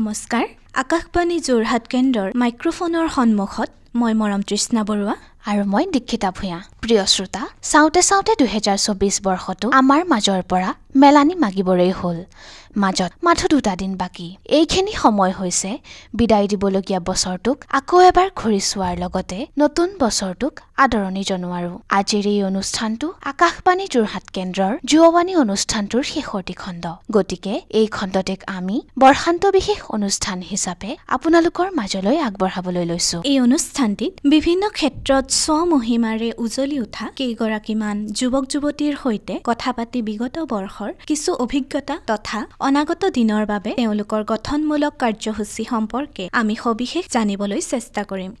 নমস্কাৰ। আকাশবাণী যোৰহাট কেন্দ্ৰৰ মাইক্ৰফোনৰ সন্মুখত মই মৰম তৃষ্ণা বৰুৱা। আৰু মই দীক্ষিতা ভূঞা। প্ৰিয় শ্ৰোতা চাওঁতে চাওঁতে দুহেজাৰ চৌবিছ বৰ্ষটো আমাৰ মাজৰ পৰা মেলানি মাগিবৰেই হ'ল। মাজত মাথো দুটা দিন বাকী। এইখিনি সময় হৈছে বিদায় দিবলগীয়া বছৰটোক আকৌ এবাৰ ঘূৰি চোৱাৰ লগতে নতুন বছৰটোক আদৰণি জনোৱাৰো। আজিৰ এই অনুষ্ঠানটো আকাশবাণী যোৰহাট কেন্দ্ৰৰ যুৱবাণী অনুষ্ঠানটোৰ শেষৰটি খণ্ড গতিকে এই খণ্ডটিক আমি বৰ্ষান্ত বিশেষ অনুষ্ঠান হিচাপে আপোনালোকৰ মাজলৈ আগবঢ়াবলৈ লৈছো। এই অনুষ্ঠানটিত বিভিন্ন ক্ষেত্ৰত স্বমহিমাৰে উজলি উঠা কেইগৰাকীমান যুৱক যুৱতীৰ সৈতে কথা পাতি বিগত বৰ্ষৰ কিছু অভিজ্ঞতা তথা অনাগত দিনৰ বাবে তেওঁলোকৰ গঠনমূলক কাৰ্যসূচী সম্পৰ্কে আমি সবিশেষ জানিবলৈ চেষ্টা কৰিম।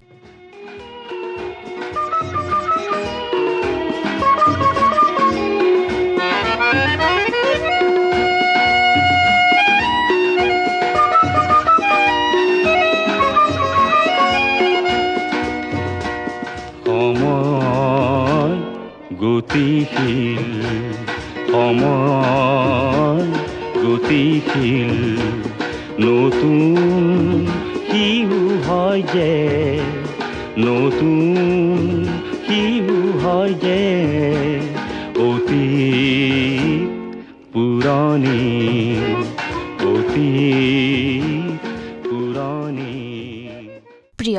গতিশীল। সময় গতিশীল। নতুন কিউ হয় যে নতুন কিউ হয় যে।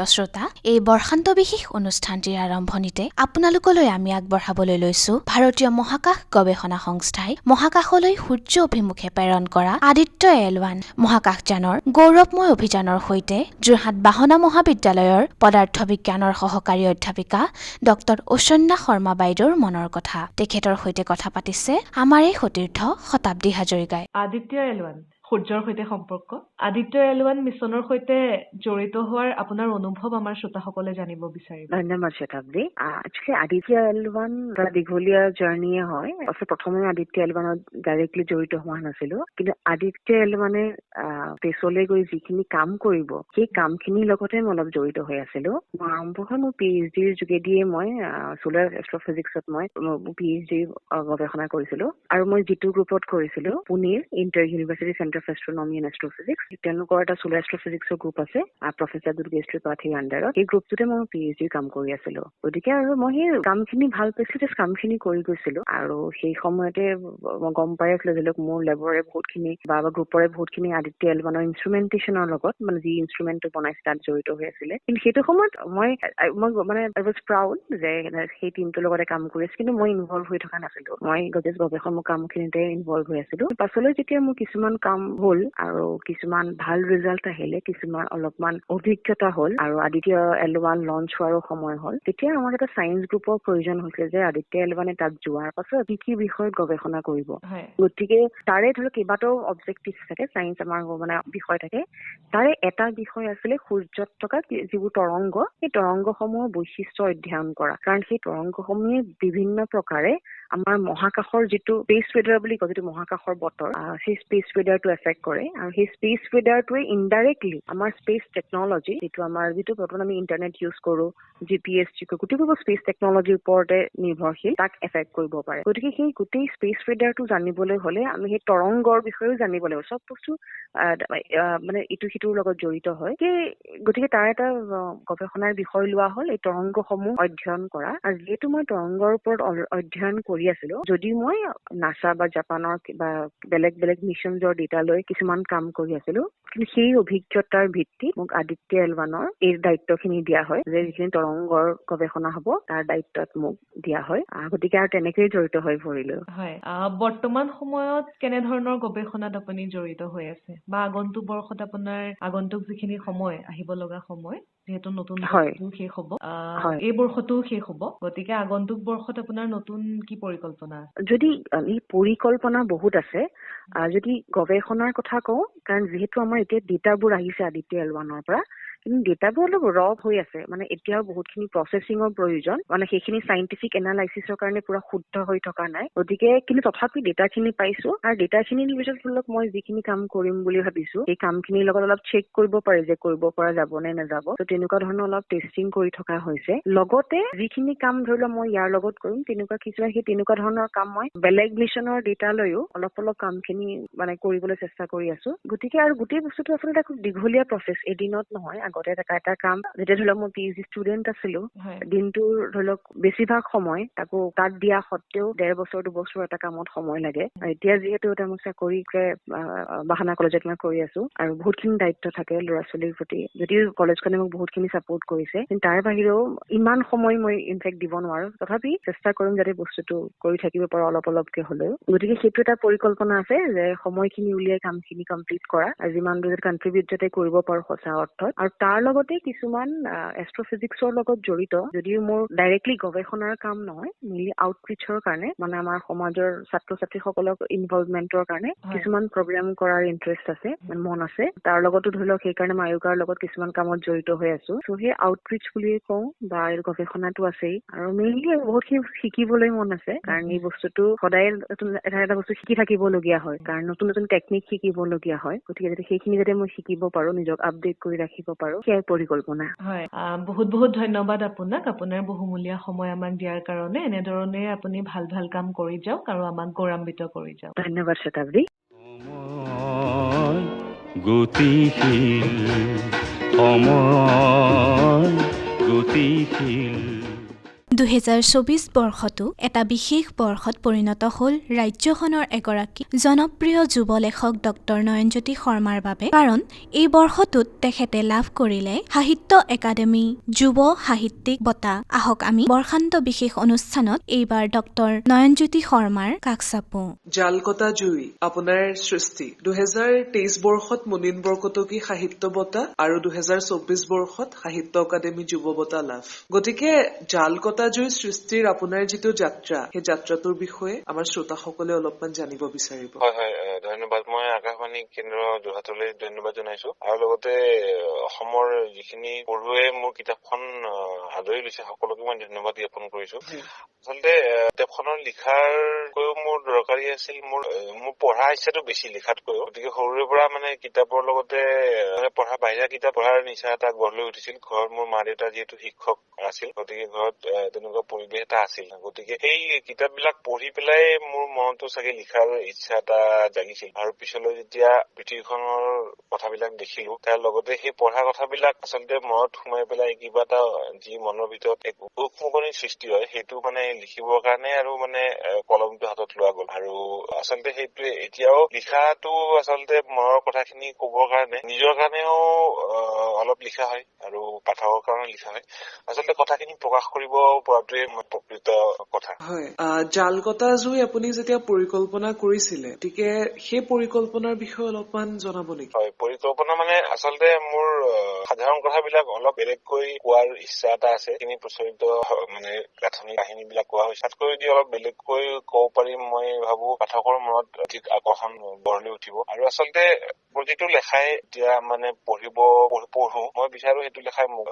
প্ৰিয় শ্ৰোতা, এই বৰ্ষান্ত বিশেষ অনুষ্ঠানটিৰ আৰম্ভণিতে আপোনালোকলৈ আমি আগবঢ়াবলৈ লৈছো ভাৰতীয় মহাকাশ গৱেষণা সংস্থাই মহাকাশলৈ সূৰ্য অভিমুখে প্ৰেৰণ কৰা আদিত্য এল ওৱান মহাকাশযানৰ গৌৰৱময় অভিযানৰ সৈতে যোৰহাট বাহনা মহাবিদ্যালয়ৰ পদাৰ্থ বিজ্ঞানৰ সহকাৰী অধ্যাপিকা ডক্তৰ ঐশ্বন্যা শৰ্মা বাইদেউৰ মনৰ কথা। তেখেতৰ সৈতে কথা পাতিছে আমাৰ এই সতীৰ্থ শতাব্দী হাজৰিকাই। আদিত্য এল ওৱান সূৰ্যৰ সৈতে সম্পৰ্ক। আদিত্য এল ওৱান মিছনৰ সৈতে জড়িত হোৱাৰ আপোনাৰ অনুভৱ আমাৰ শ্ৰোতাসকলে জানিব বিচাৰিব। ধন্যবাদ Shatabdi actually Aditya L one এটা দীঘলীয়া জাৰ্ণিয়ে হয় আচলতে প্ৰথমে আদিত্য এল ওৱানত ডাইৰেক্টলি জড়িত হোৱা নাছিলো কিন্তু আদিত্য এল ওৱানে স্পেচলৈ গৈ যিখিনি কাম কৰিব সেই কামখিনিৰ লগতে মই অলপ জড়িত হৈ আছিলো। মই আৰম্ভ হয় মোৰ পি এইচ ডিৰ যোগেদিয়ে মই চোলাৰ এষ্ট্ৰফিজিক্সত মই পি এইচ ডি গৱেষণা কৰিছিলো। আৰু মই যিটো গ্ৰুপত কৰিছিলো পুনেৰ inter university centre for astronomy and astrophysics তেওঁলোকৰ এটা চোলাৰ এষ্ট্ৰফিজিক্সৰ গ্ৰুপ আছে প্ৰফেচাৰ দুৰ্গেশ ত্ৰিপাঠীৰ আণ্ডাৰত সেই গ্ৰুপটোতে মই পি এইচ ডিৰ কাম কৰি আছিলো। গতিকে আৰু মই সেই কামখিনি ভাল পাইছিলো যে কামখিনি কৰি গৈছিলো। আৰু সেই সময়তে মই গম পাই আছিলো ধৰি লওক মোৰ লেবৰে বহুতখিনি বা গ্ৰুপৰে বহুতখিনি আদিত্য এলৱানৰ ইনষ্ট্ৰুমেণ্টেশ্যনৰ লগত মানে যি ইনষ্ট্ৰুমেণ্টটো বনাইছে তাত জড়িত হৈ আছিলে। কিন্তু সেইটো সময়ত মই মই মানে আই ৱাজ প্ৰাউড যে সেই টিমটোৰ লগতে কাম কৰি আছো। কিন্তু মই ইনভলভ হৈ থকা নাছিলো। মই গতিকে গৱেষণা কামখিনিতে ইনভলভ হৈ আছিলো। পাছলৈ যেতিয়া মোৰ কিছুমান কাম হ'ল আৰু কিছুমান ভাল ৰিজাল্ট আহিলে কিছুমান অলপমান অভিজ্ঞতা হ'ল আৰু আদিত্য এল ওৱান লঞ্চ হোৱাৰো সময় হ'ল। তেতিয়া আমাক এটা চায়েন্স গ্ৰুপৰ প্ৰয়োজন হৈছিলে যে আদিত্য এল ওৱানে তাত যোৱাৰ পাছত কি কি বিষয়ত গৱেষণা কৰিব। গতিকে তাৰে ধৰি লওক কেইবাটাও অবজেক্টিভ থাকে চায়েন্স আমাৰ মানে বিষয় থাকে। তাৰে এটা বিষয় আছিলে সূৰ্যত থকা যিবোৰ তৰংগ। সেই তৰংগসমূহৰ বৈশিষ্ট্য অধ্যয়ন কৰা। কাৰণ সেই তৰংগসমূহে বিভিন্ন প্ৰকাৰে আমাৰ মহাকাশৰ যিটো স্পেচ ৱেডাৰ বুলি কয় যিটো মহাকাশৰ বতৰ সেই স্পেচ ৱেডাৰটো এফেক্ট কৰে। আৰু সেই স্পেচ ৱেডাৰটোৱে ইনডাইৰেক্টলি আমাৰ স্পেচ টেকনলজি যিটো আমাৰ যিটো বৰ্তমান আমি ইণ্টাৰনেট ইউজ কৰো জি পি এছ জি গোটেইবোৰ স্পেচ টেকনলজিৰ ওপৰতে নিৰ্ভৰশীল তাক এফেক্ট কৰিব পাৰে। গতিকে সেই গোটেই স্পেচ ৱেডাৰটো জানিবলৈ হলে আমি সেই তৰংগৰ বিষয়েও জানিব লাগিব। চব বস্তু মানে ইটো সিটোৰ লগত জড়িত হয়। সেই গতিকে তাৰ এটা গৱেষণাৰ বিষয় লোৱা হ'ল এই তৰংগসমূহ অধ্যয়ন কৰা। আৰু যিহেতু মই তৰংগৰ ওপৰত অধ্যয়ন কৰি আছিলো। যদি মই নাছা বা জাপানৰ কিবা বেলেগ বেলেগ মিছনজৰ ডেটা লৈ কিছুমান কাম কৰি আছিলো কিন্তু সেই অভিজ্ঞতাৰ ভিত্তিত মোক আদিত্য এলৱানৰ এই দায়িত্বখিনি দিয়া হয় যে যিখিনি তৰংগৰ গৱেষণা হ'ব তাৰ দায়িত্বত মোক দিয়া হয়। গতিকে আৰু তেনেকৈয়ে জড়িত হৈ পৰিলো। হয় বৰ্তমান সময়ত কেনেধৰণৰ গৱেষণাত আপুনি জড়িত হৈ আছে? বা আগন্তুক বৰ্ষত আপোনাৰ আগন্তুক যিখিনি সময় আহিব লগা সময়? যিহেতু নতুন। বৰ্ষটো শেষ হ'ব। এই বৰ্ষটোও শেষ হ'ব গতিকে আগন্তুক বৰ্ষত আপোনাৰ নতুন কি পৰিকল্পনা আছে যদি এই পৰিকল্পনা বহুত আছে যদি গৱেষণাৰ কথা কওঁ কাৰণ যিহেতু আমাৰ এতিয়া ডেটাবোৰ আহিছে আদিত্য এল ওৱানৰ পৰা কিন্তু ডেটাবোৰ অলপ ৰব হৈ আছে। মানে এতিয়াও বহুতখিনি প্ৰচেচিঙৰ প্ৰয়োজন। মানে সেইখিনি চাইণ্টিফিক এনালাইচিছৰ কাৰণে পুৰা শুদ্ধ হৈ থকা নাই। গতিকে কিন্তু তথাপি ডেটাখিনি পাইছো। আৰু ডেটাখিনিৰ পিছত ধৰি লওক মই যিখিনি কাম কৰিম বুলি ভাবিছো সেই কামখিনিৰ লগত অলপ চেক কৰিব পাৰি যে কৰিব পৰা যাব নে নাযাব। ত তেনেকুৱা ধৰণৰ অলপ টেষ্টিং কৰি থকা হৈছে। লগতে যিখিনি কাম ধৰি লওক মই ইয়াৰ লগত কৰিম তেনেকুৱা কিছুমান সেই তেনেকুৱা ধৰণৰ কাম মই বেলেগ মিছনৰ ডেটা লৈও অলপ অলপ কামখিনি মানে কৰিবলৈ চেষ্টা কৰি আছো। গতিকে আৰু গোটেই বস্তুটো আচলতে খুব দীঘলীয়া প্ৰচেছ এদিনত নহয় আগতে এটা এটা কাম যেতিয়া ধৰি লওক মই পি এইচ ডি ষ্টুডেণ্ট আছিলো দিনটোৰ ধৰি লওক বেছিভাগ সময় তাকো তাত দিয়া সত্ত্বেও ডেৰ বছৰ দুবছৰ এটা কামত সময় লাগে। এতিয়া যিহেতু এটা মই চাকৰিকে বাহানা কলেজত মই কৰি আছো আৰু বহুতখিনি দায়িত্ব থাকে ল'ৰা ছোৱালীৰ প্ৰতি। যদিও কলেজখনে মোক বহুতখিনি চাপৰ্ট কৰিছে কিন্তু তাৰ বাহিৰেও ইমান সময় মই ইনফেক্ট দিব নোৱাৰো। তথাপি চেষ্টা কৰিম যাতে বস্তুটো কৰি থাকিব পাৰো অলপ অলপকে হলেও। গতিকে সেইটো এটা পৰিকল্পনা আছে যে সময়খিনি উলিয়াই কামখিনি কমপ্লিট কৰা আৰু যিমান দূৰ কণ্ট্ৰিবিউট যাতে কৰিব পাৰো সঁচা অৰ্থত। আৰু তাৰ লগতে কিছুমান এষ্ট্ৰফিজিক্সৰ লগত জড়িত যদিও মোৰ ডাইৰেক্টলি গৱেষণাৰ কাম নহয় মেইনলি আউটৰিচৰ কাৰণে মানে আমাৰ সমাজৰ ছাত্ৰ ছাত্ৰীসকলক ইনভলভমেন্টৰ কাৰণে। কিছুমান প্ৰগ্ৰাম কৰাৰ ইণ্টাৰেষ্ট আছে মানে আছে। তাৰ লগতো ধৰি লওক সেইকাৰণে মই আয়োগাৰ লগত কিছুমান কামত জড়িত হৈ আছো। চ' সেই আউটৰিচ বুলিয়ে কওঁ বা এই গৱেষণাটো আছেই। আৰু মেইনলি বহুতখিনি শিকিবলৈ মন আছে কাৰণ এই বস্তুটো সদায় এটা এটা বস্তু শিকি থাকিবলগীয়া হয়। কাৰণ নতুন নতুন টেকনিক শিকিবলগীয়া হয়। গতিকে যাতে সেইখিনি যাতে মই শিকিব পাৰো নিজক আপডেট কৰি ৰাখিব পাৰো। সেয়াই পৰিকল্পনা হয় বহুত বহুত ধন্যবাদ আপোনাক। আপোনাৰ বহুমূলীয়া সময় আমাক দিয়াৰ কাৰণে। এনেধৰণে আপুনি ভাল ভাল কাম কৰি যাওক আৰু আমাক গৌৰৱান্বিত কৰি যাওক। ধন্যবাদ শতাব্দী গতিশীল সময় গতিশীল। দুহেজাৰ চৌবিছ বৰ্ষটো এটা বিশেষ বৰ্ষত পৰিণত হ'ল ৰাজ্যখনৰ এগৰাকী জনপ্ৰিয় যুৱ লেখক ডক্টৰ নয়নজ্যোতি শৰ্মাৰ বাবে। কাৰণ এই বৰ্ষটোত তেখেতে লাভ কৰিলে সাহিত্য একাডেমী, যুৱ সাহিত্যিক বঁটা। আহক আমি বৰ্ষান্ত বিশেষ অনুষ্ঠানত এইবাৰ ডক্টৰ নয়নজ্যোতি শৰ্মাৰ কাষ চাপোঁ। জালকটা জুই, আপোনাৰ সৃষ্টি। দুহেজাৰ তেইছ বৰ্ষত মুনীন বৰকটকী সাহিত্য বঁটা আৰু দুহেজাৰ চৌবিশ বৰ্ষত সাহিত্য একাডেমী যুৱ বঁটা লাভ। গতিকে জালকটা জুই সৃষ্টিৰ আপোনাৰ যিটো যাত্ৰা সেই যাত্ৰাটোৰ বিষয়ে আমাৰ শ্ৰোতাসকলে অলপমান জানিব বিচাৰিব। হয় হয় ধন্যবাদ। মই আকাশবাণী কেন্দ্ৰ যোৰহাটলৈ ধন্যবাদ জনাইছো। আৰু লগতে অসমৰ যিখিনি পঢ়ুৱৈয়ে মোৰ কিতাপখন আদৰি লৈছে সকলোকে মই ধন্যবাদ জ্ঞাপন কৰিছো। আচলতে কিতাপখনৰ লিখাৰকৈও মোৰ দৰকাৰী আছিল মোৰ মোৰ পঢ়া ইচ্ছাটো বেছি লিখাতকৈও। গতিকে সৰুৰে পৰা মানে কিতাপৰ লগতে পঢ়া বাহিৰা কিতাপ পঢ়াৰ নিচা এটা গঢ় লৈ উঠিছিল। ঘৰত মোৰ মা দেউতা যিহেতু শিক্ষক আছিল গতিকে ঘৰত তেনেকুৱা পৰিৱেশ এটা আছিল। গতিকে সেই কিতাপ বিলাক পঢ়ি পেলাই মোৰ মনতো চাগে লিখাৰ ইচ্ছা এটা জাগিছিল। আৰু পিছলৈ যেতিয়া পৃথিৱীখনৰ কথাবিলাক দেখিলো তাৰ লগতে সেই পঢ়া কথাবিলাক আচলতে মনত সোমাই পেলাই কিবা এটা যি মনৰ ভিতৰত এক উকমুকনিৰ সৃষ্টি হয় সেইটো মানে লিখিবৰ কাৰণে আৰু মানে কলমটো হাতত লোৱা গ'ল। আৰু আচলতে সেইটোৱে এতিয়াও লিখাটো আচলতে মনৰ কথাখিনি কবৰ কাৰণে নিজৰ কাৰণেও অলপ লিখা হয় আৰু পাঠকৰ কাৰণেও লিখা হয়। আচলতে কথাখিনি প্ৰকাশ কৰিব পৰাটোৱে প্ৰকৃত কথা। হয় জালকটা জুই আপুনি যেতিয়া পৰিকল্পনা কৰিছিলে গতিকে সেই পৰিকল্পনাৰ বিষয়ে অলপমান জনাব নেকি? হয় পৰিকল্পনা মানে আচলতে মোৰ সাধাৰণ কথাবিলাক অলপ বেলেগকৈ কোৱাৰ ইচ্ছা এটা আছে। সেইখিনি প্ৰচলিত মানে গাঁথনি কাহিনী বিলাক কোৱা হৈছে। তাতকৈ যদি অলপ বেলেগকৈ ক'ব পাৰিম মই ভাবো পাঠকৰ মনত অধিক আকৰ্ষণ গঢ় লৈ উঠিব। আৰু আচলতে প্ৰতিটো লেখাই এতিয়া মানে পঢ়িব পঢ়- মই বিচাৰো সেইটো লেখাই মোক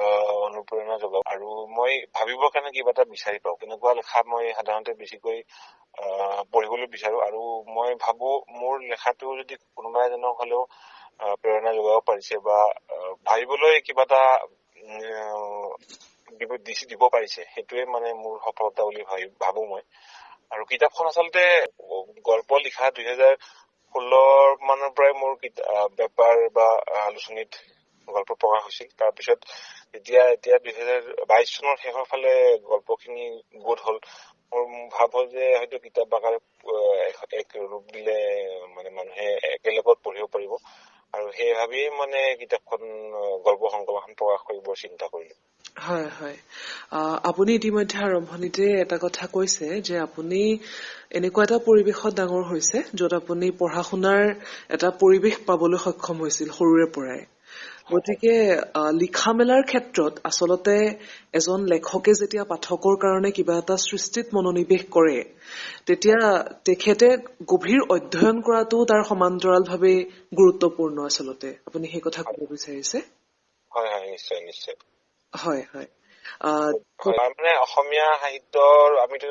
অনুপ্ৰেৰণা যোগাওক। আৰু মই ভাবিবৰ কাৰণে কিবা এটা বিচাৰি পাওঁ। তেনেকুৱা লেখা মই সাধাৰণতে বেছিকৈ পঢ়িবলৈ বিচাৰো। আৰু মই ভাবো মোৰ লেখাটো যদি কোনোবা এজনক হলেও প্ৰেৰণা যোগাব পাৰিছে বা ভাবিবলৈ কিবা এটা দিব পাৰিছে সেইটোৱে মানে মোৰ সফলতা বুলি ভাবি মই। আৰু কিতাপখন আচলতে গল্প লিখা দুহেজাৰ ষোল্ল মানৰ পৰাই মোৰ বেপাৰ বা আলোচনীত গল্প প্ৰকাশ হৈছিল। তাৰপিছত এতিয়া এতিয়া দুহেজাৰ বাইশ চনৰ শেষৰ ফালে গল্পখিনি গোট হল। মোৰ ভাৱ হ'ল যে হয়তো কিতাপ আকাৰে এক- ৰূপ দিলে মানে মানুহে একেলগত পঢ়িব পাৰিব। আৰু সেই ভাবিয়ে মানে কিতাপখন গল্প সংকলনখন প্ৰকাশ কৰিবৰ চিন্তা কৰিলো। হয় হয়। আপুনি ইতিমধ্যে আৰম্ভণিতে এটা কথা কৈছে যে আপুনি এনেকুৱা এটা পৰিৱেশত ডাঙৰ হৈছে য'ত আপুনি পঢ়া শুনাৰ এটা পৰিৱেশ পাবলৈ সক্ষম হৈছিল সৰুৰে পৰাই। গতিকে লিখা মেলাৰ ক্ষেত্ৰত আচলতে এজন লেখকে যেতিয়া পাঠকৰ কাৰণে কিবা এটা সৃষ্টিত মনোনিৱেশ কৰে তেতিয়া তেখেতে গভীৰ অধ্যয়ন কৰাটো তাৰ সমান্তৰালভাৱে গুৰুত্বপূৰ্ণ আচলতে। আপুনি সেই কথা ক'ব বিচাৰিছে? হয় হয় নিশ্চয় নিশ্চয়। হয় হয়। আহ, হয় মানে অসমীয়া সাহিত্যৰ আমিতো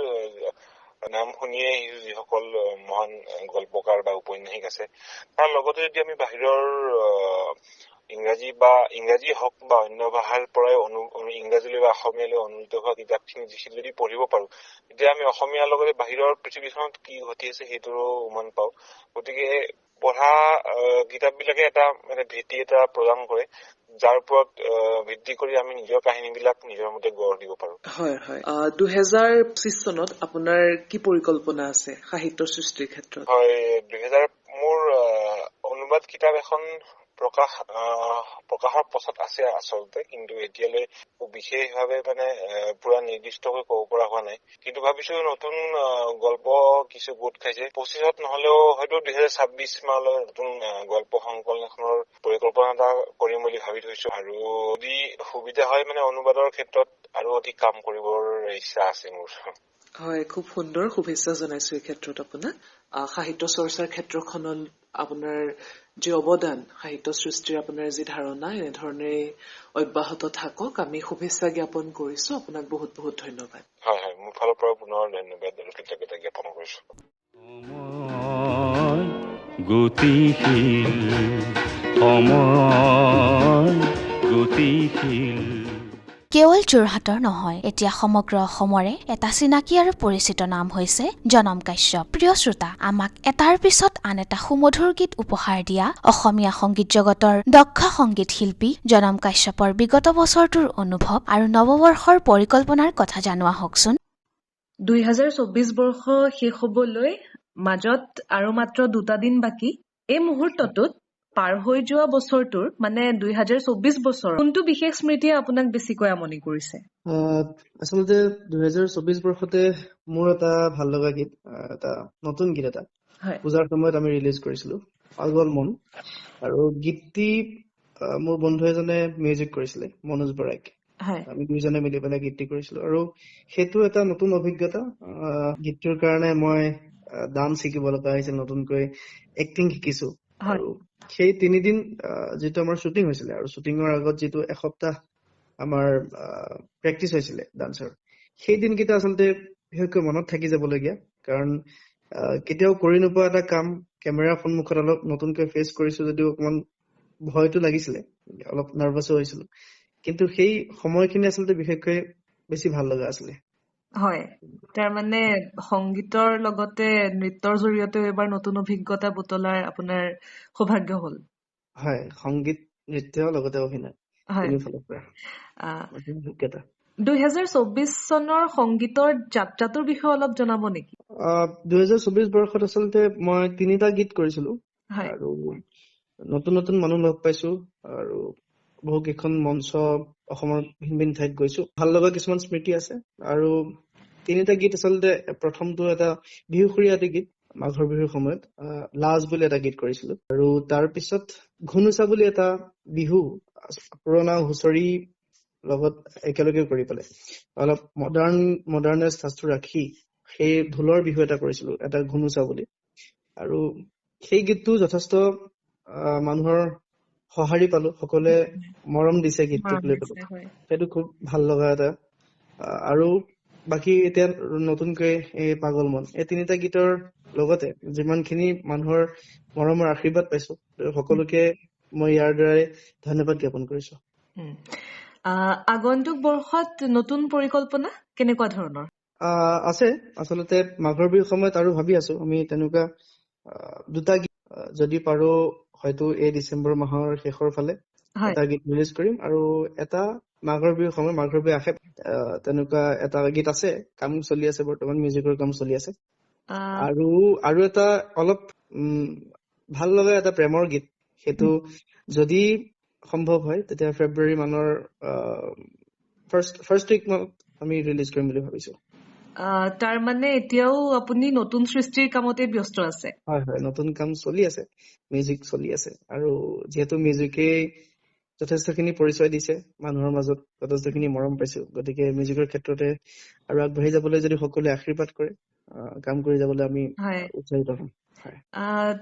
নাম শুনিয়ে আহিছো যিসকল মহান গল্পকাৰ বা উপন্যাসিক আছে। তাৰ লগতে যদি আমি বাহিৰৰ ইংৰাজী বা ইংৰাজী হওক বা অন্য ভাষাৰ পৰাই ইংৰাজীলৈ বা অসমীয়ালৈ অনুদিত হোৱা কিতাপখিনি যিখিনি যদি পঢ়িব পাৰো তেতিয়া আমি অসমীয়াৰ লগতে বাহিৰৰ পৃথিৱীখনত কি ঘটি আছে সেইটোৰো উমান পাওঁ। গতিকে পঢ়া কিতাপবিলাকে এটা মানে ভেটি এটা প্ৰদান কৰে যাৰ ওপৰত ভিত্তি কৰি আমি নিজৰ কাহিনীবিলাক নিজৰ মতে গঢ় দিব পাৰো। হয় হয়। দুহেজাৰ পঁচিশ চনত আপোনাৰ কি পৰিকল্পনা আছে সাহিত্য সৃষ্টিৰ ক্ষেত্ৰত? হয় দুহেজাৰ মোৰ অনুবাদ কিতাপ এখন প্ৰকাশ প্ৰকাশৰ পথত আছে আচলতে। কিন্তু এতিয়ালৈ বিশেষভাৱে মানে পুৰা নিৰ্দিষ্টকৈ ক'ব পৰা হোৱা নাই। কিন্তু ভাবিছো নতুন গল্প কিছু গোট খাইছে। পঁচিছত নহলেও হয়তো দুহেজাৰ ছাব্বিশ মানলৈ নতুন গল্প সংকলন এখনৰ পৰিকল্পনা এটা কৰিম বুলি ভাবি থৈছো। আৰু যদি সুবিধা হয় মানে অনুবাদৰ ক্ষেত্ৰত আৰু অধিক কাম কৰিবৰ ইচ্ছা আছে মোৰ। হয় খুব সুন্দৰ শুভেচ্ছা জনাইছো এই ক্ষেত্ৰত আপোনাক। সাহিত্য চৰ্চাৰ ক্ষেত্ৰখনত আপোনাৰ যি অৱদান সাহিত্য সৃষ্টিৰ আপোনাৰ যি ধাৰণা এনেধৰণে অব্যাহত থাকক। আমি শুভেচ্ছা জ্ঞাপন কৰিছো। আপোনাক বহুত বহুত ধন্যবাদ। হয় হয়। মোৰ ফালৰ পৰা পুনৰ ধন্যবাদ আৰু কৃতজ্ঞতা জ্ঞাপন কৰিছো। সময় গতিশীল সময় গতিশীল। কেৱল যোৰহাটৰ নহয় এতিয়া সমগ্ৰ অসমৰে এটা চিনাকি আৰু পৰিচিত নাম হৈছে জনম কাশ্যপ। প্ৰিয় শ্ৰোতা আমাক এটাৰ পিছত আন এটা সুমধুৰ গীত উপহাৰ দিয়া অসমীয়া সংগীত জগতৰ দক্ষ সংগীত শিল্পী জনম কাশ্যপৰ বিগত বছৰটোৰ অনুভৱ আৰু নৱবৰ্ষৰ পৰিকল্পনাৰ কথা জনোৱা হওকচোন। দুই হাজাৰ চৌবিশ বৰ্ষ শেষ হবলৈ মাজত আৰু মাত্ৰ দুটা দিন বাকী এই মুহূৰ্তটোত পাৰ হৈ যোৱা বছৰটোৰ মানে দুই হাজাৰ চৌবিশ বছৰ কোনটো বিশেষ স্মৃতিয়ে আপোনাক বেছিকৈ আমনি কৰিছে? আচলতে দুহেজাৰ চৌবিশ বৰ্ষতে মোৰ এটা ভাল লগা গীত এটা নতুন গীত এটা পূজাৰ সময়ত আমি ৰিলিজ কৰিছিলো পাগল মন। আৰু গীতটি মোৰ বন্ধু এজনে মিউজিক কৰিছিলে মনোজ বৰাইক। আমি দুইজনে মিলি পেলাই গীতটি কৰিছিলো। আৰু সেইটো এটা নতুন অভিজ্ঞতা গীতটোৰ কাৰণে মই ডান্স শিকিব লগা হৈছিল নতুনকৈ এক্টিং শিকিছো। আৰু সেই তিনিদিন যিটো আমাৰ শ্বুটিং হৈছিলে আৰু শ্বুটিঙৰ আগত যিটো এসপ্তাহ আমাৰ প্ৰেক্টিচ হৈছিলে ডান্সৰ সেই দিনকেইটা আচলতে বিশেষকৈ মনত থাকি যাবলগীয়া। কাৰণ কেতিয়াও কৰি নোপোৱা এটা কাম কেমেৰাৰ সন্মুখত অলপ নতুনকৈ ফেচ কৰিছো যদিও অকমান ভয়তো লাগিছিলে অলপ নাৰ্ভাছো হৈছিলো। কিন্তু সেই সময়খিনি আচলতে বিশেষকৈ বেছি ভাল লগা আছিলে। হয়। তাৰমানে সংগীতৰ লগতে নৃত্যৰ জৰিয়তেও এইবাৰ নতুন অভিজ্ঞতা বুটলাৰ আপোনাৰ সৌভাগ্য হ'ল। হয় সংগীত নৃত্য লগতে অভিনয়। হয়। তিনিওফালৰ পৰা। আহ, নতুন অভিজ্ঞতা। দুহেজাৰ চনৰ সংগীতৰ যাত্ৰাটোৰ বিষয়ে অলপ জনাব নেকি? দুহেজাৰ চৌবিশ বৰ্ষত আচলতে মই তিনিটা গীত কৰিছিলো। আৰু নতুন নতুন মানুহ লগ পাইছো। আৰু বহু মঞ্চ অসমৰ ভিন ভিন ঠাইত গৈছো। ভাল লগা কিছুমান স্মৃতি আছে। আৰু তিনিটা গীত আচলতে প্ৰথমটো এটা বিহুসুৰীয়া আদি গীত মাঘৰ বিহুৰ সময়ত লাজ বুলি এটা গীত কৰিছিলো। আৰু তাৰ পিছত ঘুনুচা বুলি এটা বিহু পুৰণা হুঁচৰি লগত একেলগে কৰি পেলাই অলপ মডাৰ্ণ মডাৰ্ণাইজ টাচটো ৰাখি সেই ঢোলৰ বিহু এটা কৰিছিলো এটা ঘুনুচা বুলি। আৰু সেই গীতটো যথেষ্ট মানুহৰ সঁহাৰি পালো সকলোৱে মৰম দিছে গীতটোক লৈ পেলাই। সেইটো খুব ভাল লগা এটা। আৰু বাকী এতিয়া নতুনকৈ এই পাগল মন এই তিনিটা গীতৰ লগতে যিমানখিনি মানুহৰ মৰমৰ আশীৰ্বাদ পাইছো সকলোকে মই ইয়াৰ দ্বাৰাই ধন্যবাদ জ্ঞাপন কৰিছো। আগন্তুক বৰ্ষত নতুন পৰিকল্পনা কেনেকুৱা ধৰণৰ? আছে। আচলতে মাঘৰ বিহুৰ সময়ত আৰু ভাবি আছো আমি তেনেকুৱা দুটা গীত যদি পাৰো হয়তো এই ডিচেম্বৰ মাহৰ শেষৰ ফালে এটা গীত ৰিলিজ কৰিম আৰু এটা মাঘৰ বিহুৰ সময় মাঘৰ বিহু আহে আহ, তেনেকুৱা এটা গীত আছে কাম চলি আছে বৰ্তমান মিউজিকৰ কাম চলি আছে। আহ, আৰু আৰু এটা অলপ উম ভাল লগা এটা প্ৰেমৰ গীত সেইটো যদি সম্ভৱ হয় তেতিয়া ফেব্ৰুৱাৰী মানৰ ফাৰ্ষ্ট ফাৰ্ষ্ট উইক মানত আমি ৰিলিজ কৰিম বুলি ভাবিছো। আহ, তাৰমানে এতিয়াও আপুনি নতুন সৃষ্টিৰ কামতে ব্যস্ত আছে। হয় হয় নতুন কাম চলি আছে মিউজিক চলি আছে আৰু যিহেতু মিউজিকেই যথেষ্টখিনি পৰিচয় দিছে মানুহৰ মাজত যথেষ্টখিনি মৰম পাইছো গতিকে মিউজিকৰ ক্ষেত্ৰতে আৰু আগবাঢ়ি যাবলৈ যদি সকলোৱে আশীৰ্বাদ কৰে কাম কৰি যাবলৈ আমি উৎসাহিত হ'ম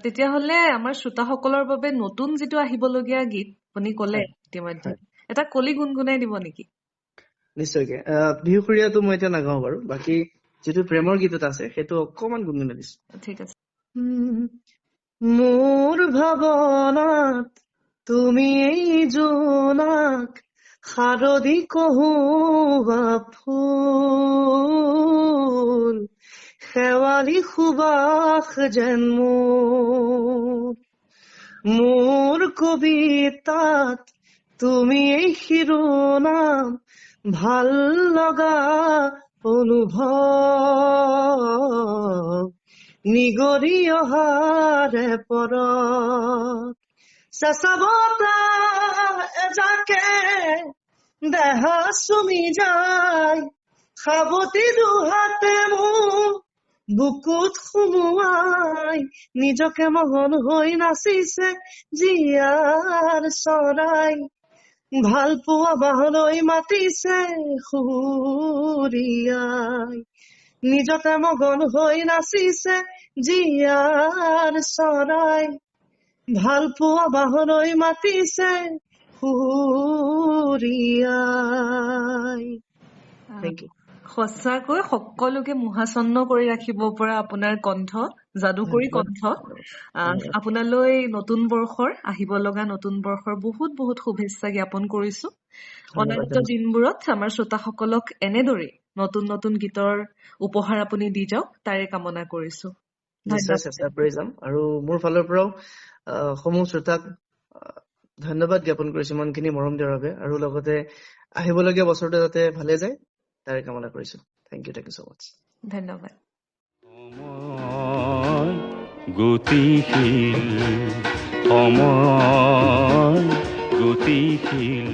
তেতিয়াহলে আমাৰ শ্ৰোতাসকলৰ বাবে নতুন যিটো আহিবলগীয়া গীত আপুনি কলে ইতিমধ্যে। এটা কলি গুণগুণাই দিব নেকি? নিশ্চয়কে। বিহুসুৰীয়াটো মই এতিয়া নাগাওঁ বাৰু। বাকী যিটো প্ৰেমৰ গীত এটা আছে সেইটো অকমান গুণগুণাই দিছো। ঠিক আছে। মোৰ ভাৱনাত তুমি এই জোনাক শাৰদী কহুৱা ফুল শেৱালি সুবাস যেন মোৰ। মোৰ কবিতাত তুমি এই শিৰোনাম ভালো লগা অনুভৱ। নিগৰি অহাৰে পৰত চেঁচা বতাহ এজাকে, দেহা চুমি যায়। সাৱতি দুহাতে মোক বুকুত সুমুৱাই। নিজকে মহন হৈ নাচিছে জীয়াৰ চৰাই। ভাল পোৱা বাহলৈ মাতিছে সুৰিয়াই। নিজতে মগন হৈ নাচিছে জীয়াৰ চৰাই। ভাল পোৱা বাহলৈ মাতিছে সুৰিয়াই। সঁচাকৈ সকলোকে মোহাচন্ন কৰি ৰাখিব পৰা আপোনাৰ কণ্ঠ। যাদুকৰী কণ্ঠ। আপোনালৈ নতুন বৰ্ষৰ আহিব লগা নতুন বৰ্ষৰ বহুত বহুত শুভেচ্ছা জ্ঞাপন কৰিছো। অনাগত দিনবোৰত আমাৰ শ্ৰোতাসকলক এনেদৰেই নতুন নতুন গীতৰ উপহাৰ আপুনি দি যাওক তাৰে কামনা কৰিছো। চেষ্টা কৰি যাম। আৰু মোৰ ফালৰ পৰাও সমূহ শ্ৰোতাক ধন্যবাদ জ্ঞাপন কৰিছো ইমানখিনি মৰম দিয়াৰ বাবে। আৰু লগতে আহিবলগীয়া বছৰটো যাতে ভালে যায় তাৰে কামনা কৰিছো। Thank you thank you so much ধন্যবাদ। সময় গতিশীল সময় গতিশীল।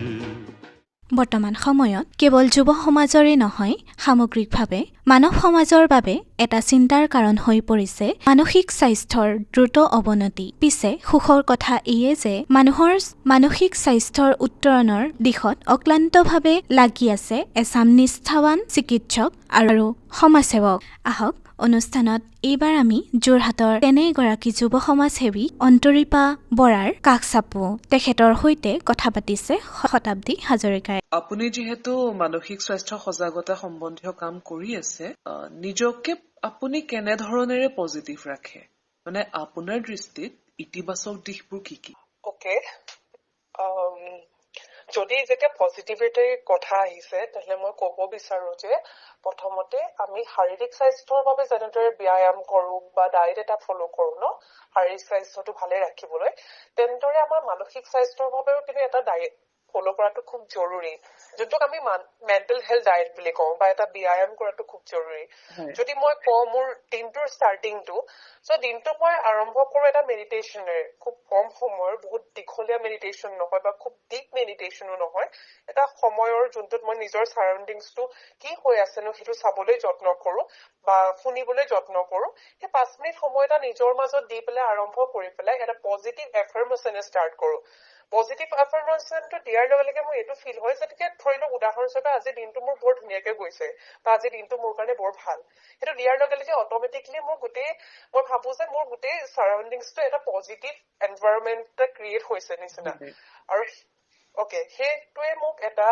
বৰ্তমান সময়ত কেৱল যুৱ সমাজৰে নহয় সামগ্ৰিকভাৱে মানৱ সমাজৰ বাবে এটা চিন্তাৰ কাৰণ হৈ পৰিছে মানসিক স্বাস্থ্যৰ দ্ৰুত অৱনতি। পিছে সুখৰ কথা এইয়ে যে মানুহৰ মানসিক স্বাস্থ্যৰ উত্তৰণৰ দিশত অক্লান্তভাৱে লাগি আছে এচাম নিষ্ঠাৱান চিকিৎসক আৰু সমাজসেৱক। আহক অনুষ্ঠানত এইবাৰ আমি যোৰহাটৰ তেনে এগৰাকী যুৱ সমাজসেৱী অন্তৰীপা বৰাৰ কাষ চাপো। তেখেতৰ সৈতে কথা পাতিছে শতাব্দী হাজৰিকাই। আপুনি যিহেতু মানসিক স্বাস্থ্য সজাগতা সম্বন্ধীয় কাম কৰি আছে নিজকে আপুনি কেনেধৰণেৰে পজিটিভ ৰাখে? মানে আপোনাৰ দৃষ্টিত ইতিবাচক দিশবোৰ কি কি? অ'কে যদি যেতিয়া পজিটিভিটিৰ কথা আহিছে তেতিয়াহ'লে মই ক'ব বিচাৰো যে প্ৰথমতে আমি শাৰীৰিক স্বাস্থ্যৰ বাবে যেনেদৰে ব্যায়াম কৰো বা ডায়েট এটা ফ'ল' কৰো ন শাৰীৰিক স্বাস্থ্যটো ভালে ৰাখিবলৈ তেনেদৰে আমাৰ মানসিক স্বাস্থ্যৰ বাবেও কিন্তু এটা ডায়েট ফ'ল' কৰাটো খুব জৰুৰী। যোনটোক আমি মেণ্টেল হেল্থ ডায়েট বুলি কওঁ বা এটা ব্যায়াম কৰাটো খুব জৰুৰী। যদি মই কওঁ মোৰ দিনটোৰ ষ্টাৰ্টিংটো চ' দিনটো মই আৰম্ভ কৰো এটা মেডিটেশ্যনেৰে খুব কম সময়ৰ বহুত দীঘলীয়া মেডিটেশ্যন নহয় বা খুব ডিপ মেডিটেশ্যনো নহয়। এটা সময়ৰ যোনটোত মই নিজৰ চাৰাউণ্ডিংছটো কি হৈ আছেনো সেইটো চাবলৈ যত্ন কৰো বা শুনিবলৈ যত্ন কৰো। সেই পাঁচ মিনিট সময় এটা নিজৰ মাজত দি পেলাই আৰম্ভ কৰি পেলাই এটা পজিটিভ এফাৰ্মেশ্যনে ষ্টাৰ্ট কৰো। পজিটিভ এফাৰ্মেশ্যনটো দিয়াৰ লগে লগে মোৰ এইটো ফিল হয় যেনেকে ধৰি লওক উদাহৰণস্বৰূপে আজিৰ দিনটো মোৰ বৰ ধুনীয়াকে গৈছে বা আজিৰ দিনটো মোৰ কাৰণে বৰ ভাল। সেইটো দিয়াৰ লগে লগে অট'মেটিকলি মোৰ গোটেই মই ভাবো যে মোৰ গোটেই চাৰাউণ্ডিংছটো এটা পজিটিভ এনভাইৰনমেণ্ট এটা ক্ৰিয়েট হৈছে নিচিনা। আৰু অকে সেইটোৱে মোক এটা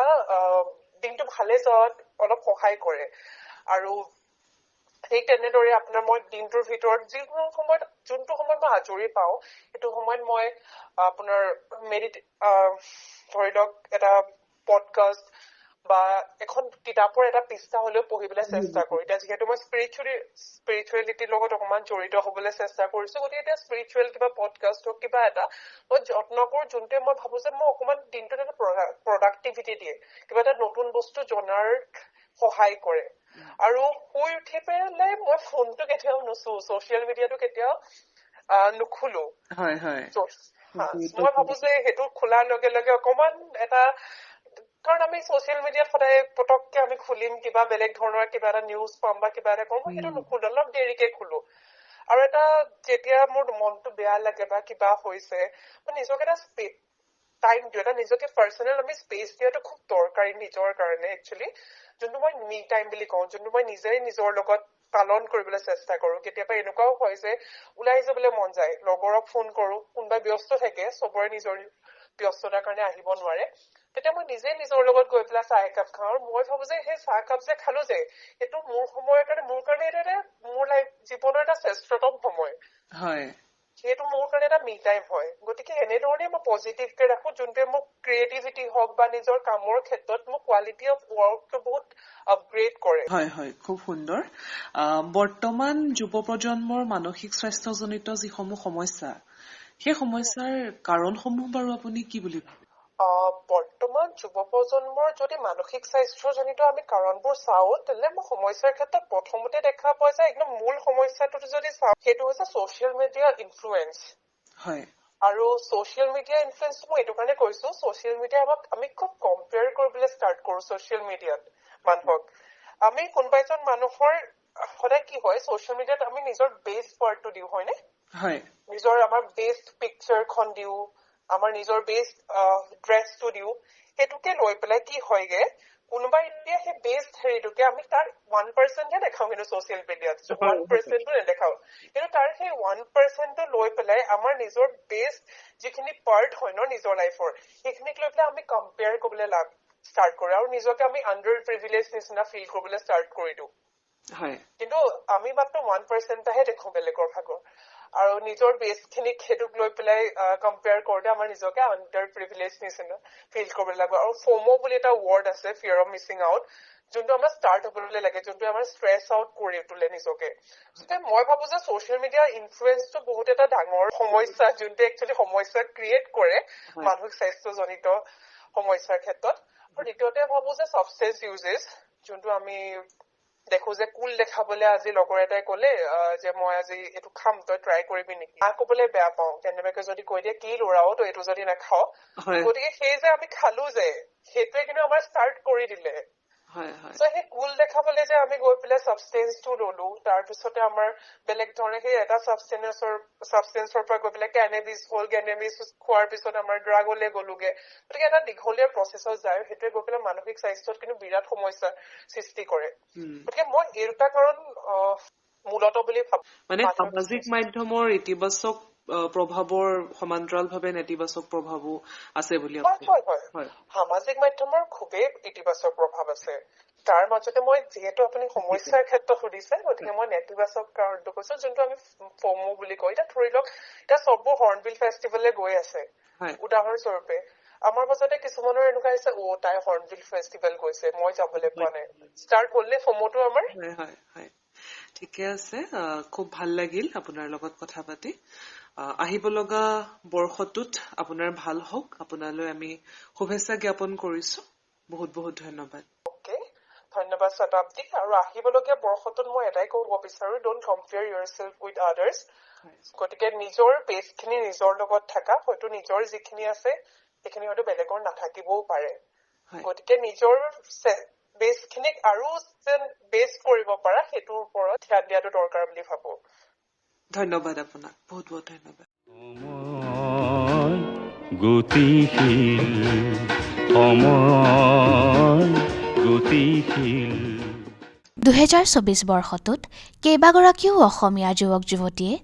দিনটো ভালে যোৱাত অলপ সহায় কৰে। আৰু ঠিক তেনেদৰে আপোনাৰ মই দিনটোৰ ভিতৰত যিকোনো সময়ত যোনটো সময়ত মই আজৰি পাওঁ সেইটো সময়ত মই আপোনাৰ মেডিট ধৰি লওক এটা পডকাষ্ট বা এখন কিতাপৰ এটা পৃষ্ঠা হলেও পঢ়িবলৈ চেষ্টা কৰো। এতিয়া যিহেতু মই স্পিৰিচুৱেলি স্পিৰিচুৱেলিটিৰ লগত অকণমান জড়িত হবলৈ চেষ্টা কৰিছো গতিকে এতিয়া স্পিৰিচুৱেল কিবা পডকাষ্ট হওক কিবা এটা মই যত্ন কৰো যোনটোৱে মই ভাবো যে মই অকণমান দিনটোত এটা প্ৰডাক্টিভিটি দিয়ে। কিবা এটা নতুন বস্তু জনাৰ সহায় কৰে। আৰু শুই উঠি পেলাই মই ফোনটো কেতিয়াও নুচো ছচিয়েল মিডিয়াটো কেতিয়াও নুখুলো। মই ভাবো যে সেইটো খোলাৰ লগে লগে অকমান এটা কাৰণ আমি ছচিয়েল মিডিয়াত সদায় পটককে আমি খুলিম কিবা বেলেগ ধৰণৰ কিবা এটা নিউজ পাম বা কিবা এটা কম মই সেইটো নুখুলো অলপ দেৰিকে খোলো। আৰু এটা যেতিয়া মোৰ মনটো বেয়া লাগে বা কিবা হৈছে মই নিজকে এটা টাইম দিওঁ এটা নিজকে পাৰ্চনেল আমি স্পেচ দিয়াটো খুব দৰকাৰী নিজৰ কাৰণে একচুৱেলি যোনটো মই মি টাইম বুলি কওঁ যোনটো মই নিজেই নিজৰ লগত পালন কৰিবলৈ চেষ্টা কৰো। কেতিয়াবা এনেকুৱাও হয় যে ওলাই যাবলৈ মন যায় লগৰক ফোন কৰো কোনোবাই ব্যস্ত থাকে চবৰে নিজৰ ব্যস্ততাৰ কাৰণে আহিব নোৱাৰে। তেতিয়া মই নিজে নিজৰ লগত গৈ পেলাই চাহ একাপ খাওঁ আৰু মই ভাবো যে সেই চাহ একাপ যে খালো যে সেইটো মোৰ সময়ৰ কাৰণে মোৰ কাৰণে এটা মোৰ লাইফ জীৱনৰ এটা শ্ৰেষ্ঠতম সময়। হয়। সেইটো মোৰ কাৰণে এটা মি টাইম হয়। গতিকে এনেধৰণে মই পজিটিভকে ৰাখো যোনটোৱে মোক ক্ৰিয়েটিভিটি হওক বা নিজৰ কামৰ ক্ষেত্ৰত মোক কোৱালিটি অফ ৱৰ্কটো বহুত আপগ্ৰেড কৰে। হয় হয় খুব সুন্দৰ। বৰ্তমান যুৱ প্ৰজন্মৰ মানসিক স্বাস্থ্যজনিত যিসমূহ সমস্যা সেই সমস্যাৰ কাৰণসমূহ বাৰু আপুনি কি বুলি ভাবে? বৰ্তমান যুৱ প্ৰজন্মৰ যদি মানসিক স্বাস্থ্যজনিত আমি কাৰণবোৰ চাওঁ তেন্তে মই সমস্যাৰ ক্ষেত্ৰত প্ৰথমতে দেখা পোৱা যায় একদম মূল সমস্যাটো যদি চাওঁ সেইটো হৈছে ছচিয়েল মিডিয়াৰ ইনফ্লুৱেঞ্চ হয়। আৰু ছচিয়েল মিডিয়া ইনফ্লুৱেঞ্চ মই এইটো কাৰণে কৈছো ছচিয়েল মিডিয়া আমাক আমি খুব কম্পেয়াৰ কৰিবলৈ ষ্টাৰ্ট কৰো ছচিয়েল মিডিয়াত মানুহক। আমি কোনোবা এজন মানুহৰ সদায় কি হয় ছচিয়েল মিডিয়াত আমি নিজৰ বেষ্ট পাৰ্টটো দিওঁ হয়নে? হয়। নিজৰ আমাৰ বেষ্ট পিকচাৰখন দিওঁ আমাৰ নিজৰ বেষ্ট ড্ৰেছটো দিওঁ সেইটোকে লৈ পেলাই কি হয়গে কোনোবাই এতিয়া সেই বেষ্ট হেৰিটোকে আমি তাৰ ওৱান পাৰ্চেণ্টহে দেখাওঁ কিন্তু ছচিয়েল মিডিয়াত ওৱান পাৰ্চেণ্টটো নেদেখাওঁ। কিন্তু তাৰ সেই ওৱান পাৰ্চেণ্টটো লৈ পেলাই আমাৰ নিজৰ বেষ্ট যিখিনি পাৰ্ট হয় ন নিজৰ লাইফৰ সেইখিনিক লৈ পেলাই আমি কম্পেয়াৰ কৰিবলৈ লাভ ষ্টাৰ্ট কৰোঁ আৰু নিজকে আমি আণ্ডাৰ প্ৰিভিলেজ নিচিনা ফিল কৰিবলৈ ষ্টাৰ্ট কৰি দিওঁ। কিন্তু আমি মাত্ৰ ওৱান পাৰ্চেণ্টহে দেখো বেলেগৰ ভাগৰ। আৰু নিজৰ বেষ্ট খিনিক সেইটোক লৈ পেলাই কম্পেয়াৰ কৰোতে আমাৰ নিজকে আণ্ডাৰ প্ৰিভিলেজ নিচিনা ফিল কৰিব লাগিব। আৰু ফমো বুলি এটা ৱৰ্ড আছে ফিয়াৰ অফ মিচিং আউট যোনটো আমাৰ ষ্টাৰ্ট হবলৈ লাগে যোনটো আমাৰ ষ্ট্ৰেছ আউট কৰি তোলে নিজকে। মই ভাবো যে ছচিয়েল মিডিয়াৰ ইনফ্লুৱেঞ্চটো বহুত এটা ডাঙৰ সমস্যা যোনটো একচুৱেলি সমস্যা ক্ৰিয়েট কৰে মানসিক স্বাস্থ্যজনিত সমস্যাৰ ক্ষেত্ৰত। আৰু দ্বিতীয়তে ভাবো যে ছাবষ্টেঞ্চ ইউজেছ যোনটো আমি দেখো যে কুল দেখাবলৈ আজি লগৰ এটাই কলে যে মই আজি এইটো খাম তই ট্ৰাই কৰিবি নেকি? না কবলৈ বেয়া পাওঁ। কেনেবাকে যদি কৈ দিয়ে কি লৰাও তই এইটো যদি নাখাও গতিকে সেই যে আমি খালো যে সেইটোৱে কিন্তু আমাৰ ষ্টাৰ্ট কৰি দিলে। সেই কুল দেখাবলৈ যে আমি গৈ পেলাই ছাবষ্টেঞ্চটো ললো তাৰপিছতে আমাৰ বেলেগ ধৰণে সেই এটা ছাবষ্টেঞ্চৰ ছাবষ্টেঞ্চৰ পৰা গৈ পেলাই কেনেবিজ হ'ল কেনেবিজ খোৱাৰ পিছত আমাৰ ড্ৰাগলৈ গলোগে। গতিকে এটা দীঘলীয়া প্ৰচেছত যায় সেইটোৱে গৈ পেলাই মানসিক স্বাস্থ্যত কিন্তু বিৰাট সমস্যাৰ সৃষ্টি কৰে। গতিকে মই এই দুটা কাৰণ মূলত বুলি ভাবো। মানে সামাজিক মাধ্যমৰ ইতিবাচক প্ৰভাৱৰ সমান্তৰালভাৱে নেতিবাচক প্ৰভাৱো আছে বুলি হয় সামাজিক মাধ্যমৰ খুবেই ইতিবাচক প্ৰভাৱ আছে। তাৰ মাজতে মই যিহেতু আপুনি সমস্যাৰ ক্ষেত্ৰত সুধিছে গতিকে মই নেতিবাচক কাৰণটো কৈছো যোনটো আমি ফমো বুলি কওঁ। এতিয়া ধৰি লওক এতিয়া চববোৰ হৰ্ণবিল ফেষ্টিভেলে গৈ আছে। উদাহৰণস্বৰূপে আমাৰ মাজতে কিছুমানৰ এনেকুৱা হৈছে অ তাই হৰ্ণবিল ফেষ্টিভেল গৈছে মই যাবলৈ পোৱা নাই। ষ্টাৰ্ট হলনে ফমোটো আমাৰ? ঠিকে আছে খুব ভাল লাগিল আপোনাৰ লগত কথা পাতি। আহিব লগা বৰ্ষটোত আপোনাৰ ভাল হওক। আপোনালৈ আমি শুভেচ্ছা জ্ঞাপন কৰিছো। বহুত বহুত ধন্যবাদ। ধন্যবাদ শতাব্দী। আৰু আহিবলগীয়া বৰ্ষটোত মই এটাই ক'ব বিচাৰো don't compare yourself with others গতিকে নিজৰ বেষ্ট খিনি নিজৰ লগত থাকা হয়তো নিজৰ যিখিনি আছে সেইখিনি হয়তো বেলেগৰ নাথাকিবও পাৰে। গতিকে নিজৰ বেষ্ট আৰু যেন বেষ্ট কৰিব পাৰা সেইটোৰ ওপৰত ধ্যান দিয়াটো দৰকাৰ বুলি ভাবো। ধন্যবাদ আপোনাক বহুত বহুত ধন্যবাদ। গতিশীল সময় গতিশীল। দুহেজাৰ চৌবিছ বৰ্ষটোত কেইবাগৰাকীও অসমীয়া যুৱক যুৱতীয়ে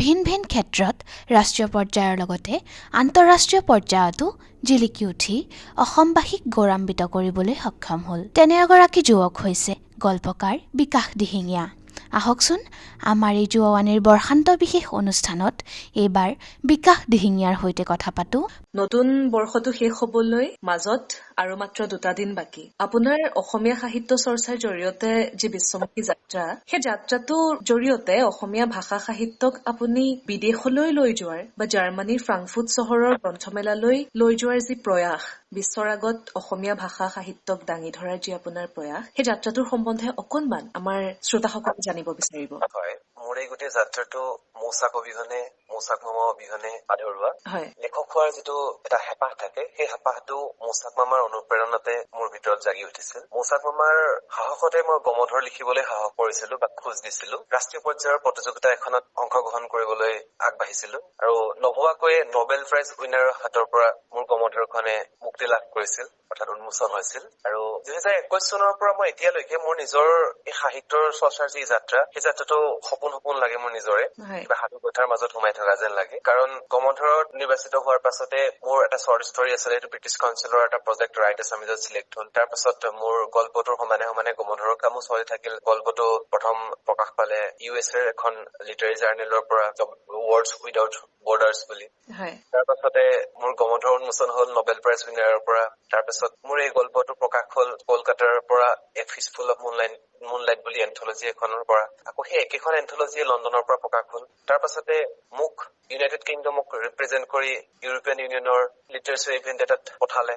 ভিন ভিন ক্ষেত্ৰত ৰাষ্ট্ৰীয় পৰ্যায়ৰ লগতে আন্তঃৰাষ্ট্ৰীয় পৰ্যায়তো জিলিকি উঠি অসমবাসীক গৌৰৱান্বিত কৰিবলৈ সক্ষম হ'ল। তেনে এগৰাকী যুৱক হৈছে গল্পকাৰ বিকাশ দিহিঙীয়া। আহকচোন আমাৰ এই যুৱৱাণীৰ বৰ্ষান্ত বিশেষ অনুষ্ঠানত এইবাৰ বিকাশ দিহিঙীয়াৰ সৈতে কথা পাতোঁ। নতুন বৰ্ষটো শেষ হবলৈ মাজত আৰু মাত্ৰ দুটা দিন বাকী। আপোনাৰ অসমীয়া সাহিত্য চৰ্চাৰ জৰিয়তে যি বিশ্বমুখী যাত্ৰা সেই যাত্ৰাটোৰ জৰিয়তে অসমীয়া ভাষা সাহিত্যক আপুনি বিদেশলৈ লৈ যোৱাৰ বা জাৰ্মানীৰ ফ্ৰাংকফুট চহৰৰ গ্ৰন্থমেলালৈ লৈ যোৱাৰ যি প্ৰয়াস বিশ্বৰ আগত অসমীয়া ভাষা সাহিত্যক দাঙি ধৰাৰ যি আপোনাৰ প্ৰয়াস সেই যাত্ৰাটোৰ সম্বন্ধে অকণমান আমাৰ শ্ৰোতাসকলে জানিব বিচাৰিব। হয় মোৰ এই গোটেই যাত্ৰাটো মৌচাক অবিহনে মৌচাক মামা অবিহনে আধৰুৱা লেখক হোৱাৰ যিটো এটা হেঁপাহ থাকে সেই হেঁপাহটো মৌচাক মামাৰ অনুপ্ৰেৰণাতে মোৰ ভিতৰত জাগি উঠিছিল। মৌচাক মামাৰ সাহসতে মই গমধৰ লিখিবলৈ সাহস কৰিছিলো বা খোজ দিছিলো। ৰাষ্ট্ৰীয় পৰ্যায়ৰ প্ৰতিযোগিতা এখনত অংশগ্ৰহণ কৰিবলৈ আগবাঢ়িছিলো আৰু নভবাকৈয়ে নবেল প্ৰাইজ উইনাৰৰ হাতৰ পৰা মোৰ গমধৰখনে মুক্তি লাভ কৰিছিল অৰ্থাৎ উন্মোচন হৈছিল। আৰু দুহেজাৰ একৈশ চনৰ পৰা মই এতিয়ালৈকে মোৰ নিজৰ এই সাহিত্যৰ চৰ্চাৰ যি যাত্ৰা সেই যাত্ৰাটো সপোন সপোন লাগে মোৰ নিজৰে। কিবা সাধু কথাৰ মাজত সোমাই থকা যেন লাগে। কাৰণ গমধৰত নিৰ্বাচিত হোৱাৰ পাছতে মোৰ এটা শ্বৰ্ট ষ্টৰী আছিলে সেইটো ব্ৰিটিছ কাউন্সিলৰ এটা প্ৰজেক্ট ৰাইট আছামিজত চিলেক্ট হ'ল। তাৰ পাছত মোৰ গল্পটোৰ সমানে সমানে গমধৰৰ কামো চলি থাকিল। গল্পটো প্ৰথম প্ৰকাশ পালে ইউ এছ এৰ এখন লিটাৰী জাৰ্নেলৰ পৰা ৱৰ্ডছ উইদাউট বৰ্ডাৰ্ছ বুলি। হয়। তাৰ পাছতে মোৰ গমধৰ উন্মোচন হ'ল নবেল প্ৰাইজ উইনাৰৰ পৰা। তাৰ পাছত মোৰ এই গল্পটো প্ৰকাশ হ'ল কলকাতাৰ পৰা a fistful of moonlight moonlight বুলি এন্থলজি এখনৰ পৰা। আকৌ সেই একেখন এন্থলজিয়ে লণ্ডনৰ পৰা প্ৰকাশ হ'ল। তাৰ পাছতে মোক ইউনাইটেড কিংডমক ৰিপ্ৰেজেন্ট কৰি ইউৰোপীয়ান ইউনিয়নৰ লিটাৰেচাৰ ইভেন্ট এটাত পঠালে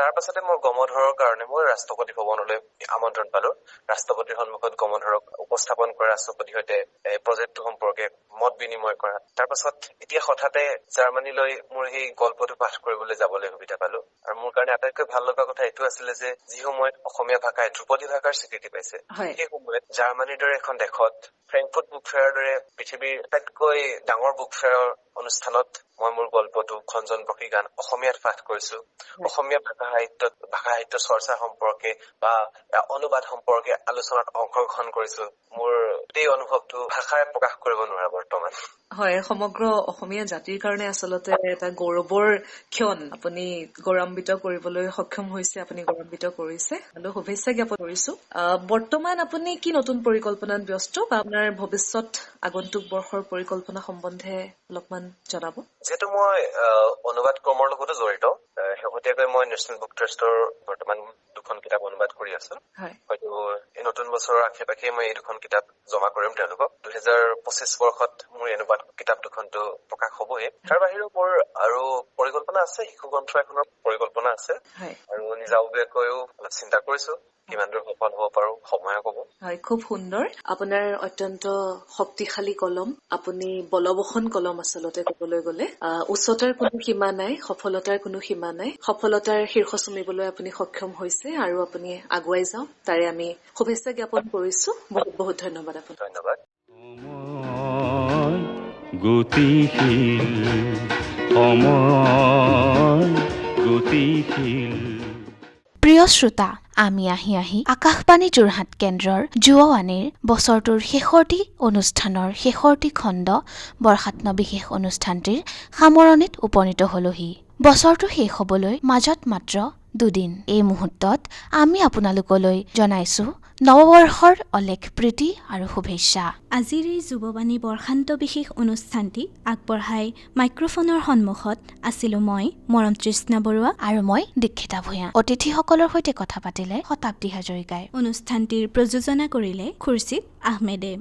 তাৰ পাছতে মই গমধৰৰ কাৰণে মই ৰাষ্ট্ৰপতি ভৱনলৈ আমন্ত্ৰণ পালো। ৰাষ্ট্ৰপতিৰ সন্মুখত গমধৰক উপস্থাপন কৰা ৰাষ্ট্ৰপতিৰ সৈতে এই প্ৰজেক্টটো সম্পৰ্কে মত বিনিময় কৰা। তাৰ পাছত এতিয়া হঠাতে জাৰ্মানীলৈ মোৰ সেই গল্পটো পাঠ কৰিবলৈ যাবলৈ সুবিধা পালো। আৰু মোৰ কাৰণে আটাইতকৈ ভাল লগা কথা এইটো আছিলে যে যি সময়ত অসমীয়া ভাষাই ধ্ৰুপদী ভাষাৰ স্বীকৃতি পাইছে সেই সময়ত জাৰ্মানীৰ দৰে এখন দেশত ফ্ৰেংকফুট বুক ফেয়াৰৰ দৰে পৃথিৱীৰ আটাইতকৈ ডাঙৰ বুক ফেয়াৰৰ অনুষ্ঠানত মই মোৰ গল্পটো খঞ্জন গান অসমীয়াত পাঠ কৰিছো। অসমীয়া ভাষা সাহিত্যত ভাষা সাহিত্য চৰ্চা সম্পৰ্কে বা অনুবাদ সম্পৰ্কে আলোচনাত অংশগ্ৰহণ কৰিছো। মোৰ গোটেই অনুভৱটো ভাষাৰে প্ৰকাশ কৰিব নোৱাৰা বৰ্তমান। হয় সমগ্ৰ অসমীয়া জাতিৰ কাৰণে আচলতে এটা গৌৰৱৰ ক্ষণ। আপুনি গৌৰৱান্বিত কৰিবলৈ সক্ষম হৈছে আপুনি গৌৰৱান্বিত কৰিছে। আৰু শুভেচ্ছা জ্ঞাপন কৰিছো। বৰ্তমান আপুনি কি নতুন পৰিকল্পনাত ব্যস্ত বা আপোনাৰ ভৱিষ্যত আগন্তুক বৰ্ষৰ পৰিকল্পনা সম্বন্ধে অলপমান জনাব। যিহেতু মই অনুবাদ কৰ্মৰ লগতো জড়িত শেহতীয়াকৈ মই নেশ্যনেল বুক ট্ৰাষ্টৰ বৰ্তমান দুখন কিতাপ অনুবাদ কৰি আছো। হয়। হয়তো এই নতুন বছৰৰ আশে পাশে মই এই দুখন কিতাপ জমা কৰিম তেওঁলোকক। দুহেজাৰ পঁচিশ বৰ্ষত মোৰ অনুবাদ কিতাপ দুখনটো প্ৰকাশ হবই। তাৰ বাহিৰেও মোৰ আৰু পৰিকল্পনা আছে শিশু গ্ৰন্থ এখনৰ পৰিকল্পনা আছে। আৰু নিজাববীয়াকৈও অলপ চিন্তা কৰিছো। কিমান দূৰ সফল হব পাৰো সময়ে কব? হয় খুব সুন্দৰ। আপোনাৰ অত্যন্ত শক্তিশালী কলম। আপুনি বলবসন কলম আচলতে কবলৈ গলে। উচ্চতাৰ কোনো সীমা নাই সফলতাৰ কোনো সীমা নাই। সফলতাৰ শীৰ্ষ চুমিবলৈ আপুনি সক্ষম হৈছে আৰু আপুনি আগুৱাই যাওক। তাৰে আমি শুভেচ্ছা জ্ঞাপন কৰিছো। বহুত বহুত ধন্যবাদ আপোনাক। ধন্যবাদ। গতিশীল সময় গতিশীল। প্ৰিয় শ্ৰোতা আমি আহি আহি আকাশবাণী যোৰহাট কেন্দ্ৰৰ যুৱৱাণীৰ বছৰটোৰ শেষৰটি অনুষ্ঠানৰ শেষৰটি খণ্ড বৰ্ষাত্ম বিশেষ অনুষ্ঠানটিৰ সামৰণিত উপনীত হলোহি। বছৰটো শেষ হবলৈ মাজত মাত্ৰ দুদিন। এই মুহূৰ্তত আমি আপোনালোকলৈ জনাইছো নৱবৰ্ষৰ অলেখ প্ৰীতি আৰু শুভেচ্ছা। আজিৰ এই যুৱবাণী বৰ্ষান্ত বিশেষ অনুষ্ঠানটি আগবঢ়াই মাইক্ৰফোনৰ সন্মুখত আছিলো মই মৰম তৃষ্ণা বৰুৱা আৰু মই দীক্ষিতা ভূঞা। অতিথিসকলৰ সৈতে কথা পাতিলে শতাব্দী হাজৰিকাই। অনুষ্ঠানটিৰ প্ৰযোজনা কৰিলে খুৰছিদ আহমেদে।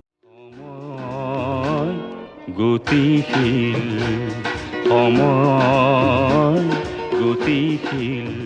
গতিশীল সময় গতিশীল।